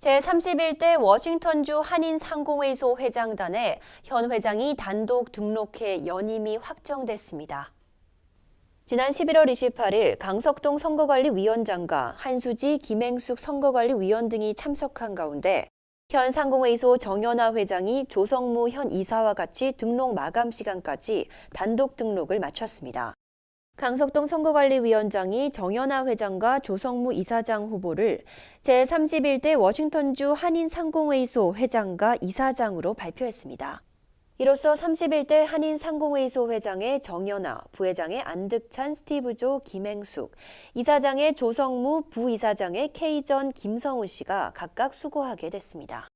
제31대 워싱턴주 한인상공회의소 회장단에 현 회장이 단독 등록해 연임이 확정됐습니다. 지난 11월 28일 강석동 선거관리위원장과 한수지 김행숙 선거관리위원 등이 참석한 가운데 현 상공회의소 정연아 회장이 조성무 현 이사와 같이 등록 마감 시간까지 단독 등록을 마쳤습니다. 강석동 선거관리위원장이 정연아 회장과 조성무 이사장 후보를 제31대 워싱턴주 한인상공회의소 회장과 이사장으로 발표했습니다. 이로써 31대 한인상공회의소 회장의 정연아, 부회장의 안득찬, 스티브조, 김행숙, 이사장의 조성무, 부이사장의 케이전, 김성우 씨가 각각 수고하게 됐습니다.